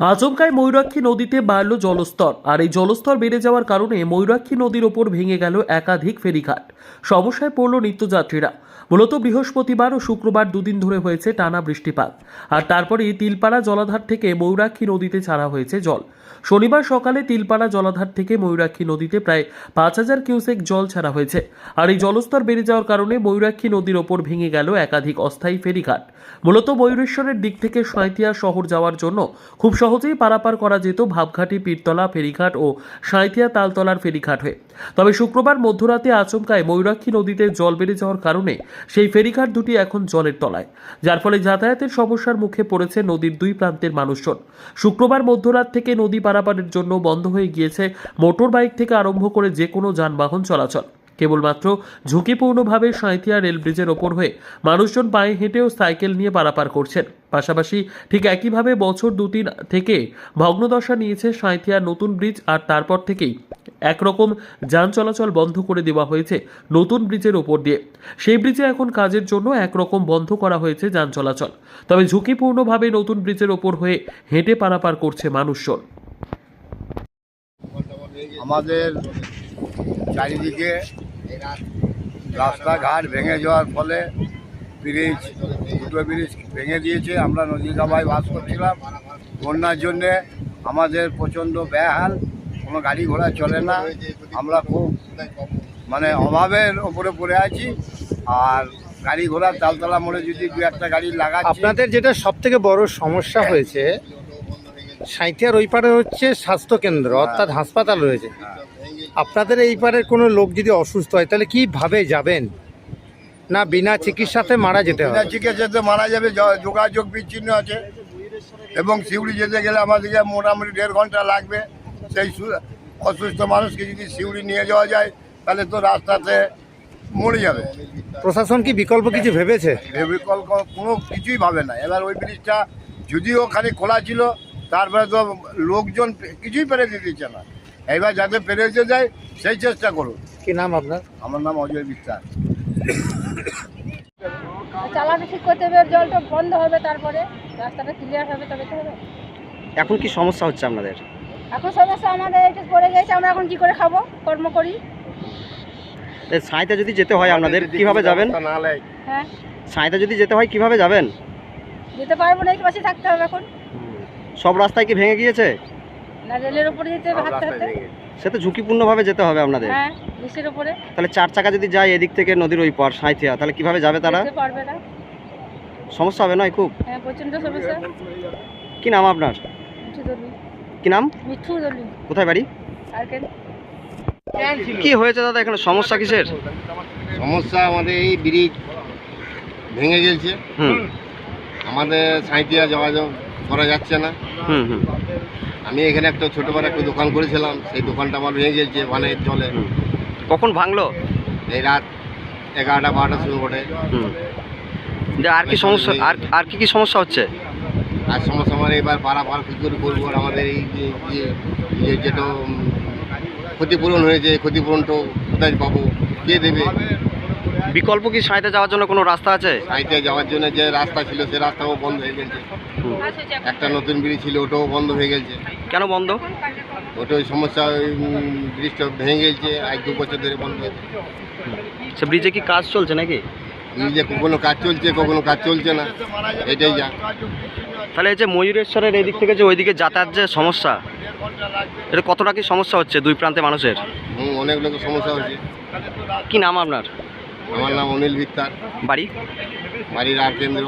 আচমকায় ময়ূরাক্ষী নদীতে বাড়ল জলস্তর, আর এই জলস্তর বেড়ে যাওয়ার কারণে ময়ূরাক্ষী নদীর ওপর ভেঙে গেল একাধিক ফেরিঘাট। সমস্যায় পড়ল নিত্যযাত্রীরা। মূলত বৃহস্পতিবার ও শুক্রবার দুদিন ধরে হয়েছে টানা বৃষ্টিপাত, আর তারপরেই তিলপাড়া জলাধার থেকে ময়ূরাক্ষী নদীতে ছাড়া হয়েছে জল। শনিবার সকালে তিলপাড়া জলাধার থেকে ময়ূরাক্ষী নদীতে প্রায় পাঁচ হাজার কিউসেক জল ছাড়া হয়েছে, আর এই জলস্তর বেড়ে যাওয়ার কারণে ময়ূরাক্ষী নদীর ওপর ভেঙে গেল একাধিক অস্থায়ী ফেরিঘাট। মূলত ময়ূরেশ্বরের দিক থেকে সাঁইথিয়া শহর যাওয়ার জন্য খুব সহজেই পারাপার করা যেত ভাবঘাটি, পীরতলা, ফেরিঘাট ও সাঁইথিয়া তালতলার ফেরিঘাট হয়ে। তবে শুক্রবার মধ্যরাতে আচমকায় ময়ূরাক্ষী নদীতে জল বেড়ে যাওয়ার কারণে সেই ফেরিঘাট দুটি এখন জলের তলায়। যার ফলে যাতায়াতের সমস্যার মুখে পড়েছে নদীর দুই প্রান্তের মানুষজন। শুক্রবার মধ্যরাত থেকে নদী পারাপারের জন্য বন্ধ হয়ে গিয়েছে মোটর বাইক থেকে আরম্ভ করে যে কোনো যানবাহন চলাচল। কেবলমাত্র ঝুঁকিপূর্ণভাবে সাঁইথিয়া রেল ব্রিজের ওপর হয়ে মানুষজন পায়ে হেঁটেও সাইকেল নিয়ে পারাপার করছেন। পাশাপাশি ঠিক একইভাবে বছর দুদিন থেকে ভগ্নদশা নিয়েছে সাঁইথিয়া নতুন ব্রিজ আর তারপর থেকেই একরকম যান চলাচল বন্ধ করে দেওয়া হয়েছে নতুন ব্রিজের ওপর দিয়ে। সেই ব্রিজে এখন কাজের জন্য একরকম বন্ধ করা হয়েছে যান চলাচল। তবে ঝুঁকিপূর্ণভাবে নতুন ব্রিজের ওপর হয়ে হেঁটে পারাপার করছে মানুষজন। আমাদের চারিদিকে রাস্তাঘাট ভেঙে যাওয়ার ফলে ব্রিজ দুটো ব্রিজ ভেঙে দিয়েছে। আমরা নদী নদীকাবায় বাস করছিলাম। বন্যার জন্যে আমাদের প্রচণ্ড ব্যাহাল কোনো গাড়ি ঘোড়া চলে না। আমরা খুব মানে অভাবের ওপরে পড়ে আছি। আর গাড়ি ঘোড়ার তালতলা মোড়ে যদি দু একটা গাড়ি লাগাচ্ছি আপনাদের যেটা সব থেকে বড় সমস্যা হয়েছে সাঁইথিয়ার ওই পারে হচ্ছে স্বাস্থ্যকেন্দ্র অর্থাৎ হাসপাতাল রয়েছে। আপনাদের এই পারের কোনো লোক যদি অসুস্থ হয় তাহলে কীভাবে যাবেন? না বিনা চিকিৎসাতে মারা যেতে বিনা হবে? চিকিৎসাতে মারা যাবে যোগাযোগ বিচ্ছিন্ন আছে। এবং সিউড়ি যেতে গেলে আমাদেরকে মোটামুটি দেড় ঘণ্টা লাগবে। সেই অসুস্থ মানুষকে যদি সিউড়ি নিয়ে যাওয়া যায় তাহলে তো রাস্তাতে মরে যাবে। প্রশাসন কি বিকল্প কিছু ভেবেছে? বিকল্প কোনো কিছুই ভাবে না। এবার ওই ব্রিজটা যদিও খালি খোলা ছিল তারপরে তো লোকজন কিছুই পেরে দিচ্ছে না। এবার যাতে পেরেছে যায় সেই চেষ্টা করুন। কি নাম আপনার? আমার নাম অজয় বিশ্বাস চালাটা ঠিক করতে হবে জলটা বন্ধ হবে তারপরে রাস্তাটা ক্লিয়ার হবে তবে তো হবে। এখন কি সমস্যা হচ্ছে আপনাদের? এখন সমস্যা আমাদের এটা পড়ে গেছে আমরা এখন কি করে খাব? কর্ম করি। সাঁইতে যদি যেতে হয় আপনাদের কীভাবে যাবেন? হ্যাঁ। সাঁইতে যদি যেতে হয় কীভাবে যাবেন? যেতে পারব না এই পাশে থাকতে হবে এখন। সব রাস্তায় কি ভেঙে গিয়েছে? না রেলের উপরে যেতে হবে হাঁটতে হাঁটতে সে তো ঝুঁকিপূর্ণভাবে যেতে হবে আপনাদের। হ্যাঁ উপরে। তাহলে চার চাকা যদি যায় এদিক থেকে নদীর ওই পার সাঁইথিয়া তাহলে কীভাবে যাবে তারা? যেতে পারবে না। সমস্যা হবে নয় খুব? হ্যাঁ সমস্যা। কি নাম আপনার? মিঠু দলি কি নাম? মিঠু দলি কোথায় বাড়ি? আর কেন? কি হয়েছে দাদা এখানে? সমস্যা কিসের? সমস্যা আমাদের এই ব্রিজ ভেঙে গেছে। হুম। আমাদের সাঁইতিয়া যোগাযোগ করা যাচ্ছে না। হুম হুম। আমি এখানে একটা ছোটো বড় একটা দোকান করেছিলাম সেই দোকানটা আমার ভেঙে গেছে মানে চলে কখন ভাঙলো? এই রাত এগারোটা বারোটার সময় ঘটে যে আর কি সমস্যা আর আর কি কি সমস্যা হচ্ছে? আর সমস্যা আমার এবার পারাপার কী করে করব আর আমাদের এই যে যে যে যেটা ক্ষতিপূরণ হয়েছে ক্ষতিপূরণটা কোথায় পাবো কে দেবে? বিকল্প কি সাঁইতে যাওয়ার জন্য কোনো রাস্তা আছে? সাঁইতে যাওয়ার জন্য যে রাস্তা ছিল সে রাস্তাও বন্ধ হয়ে গেছে। একটা নতুন ব্রিজ ছিল ওটাও বন্ধ হয়ে গেছে। কেন বন্ধ? ওটা ওই সমস্যা ওই ব্রিজটা ভেঙে গেছে আজ দু বছর ধরে বন্ধ হয়েছে সে ব্রিজে কি কাজ চলছে নাকি? ব্রিজে কখনো কাজ চলছে কখনো কাজ চলছে না। এটাই যা। তাহলে এই যে ময়ূরেশ্বরের এদিক থেকে যে ওইদিকে যাতায়াত যে সমস্যা এটা কতটা কি সমস্যা হচ্ছে দুই প্রান্তে মানুষের? হুম, অনেক লোকের সমস্যা হচ্ছে। কি নাম আপনার? আমার নাম অনিল ভিত্তার। বাড়ি? বাড়ির আর কেন্দ্র।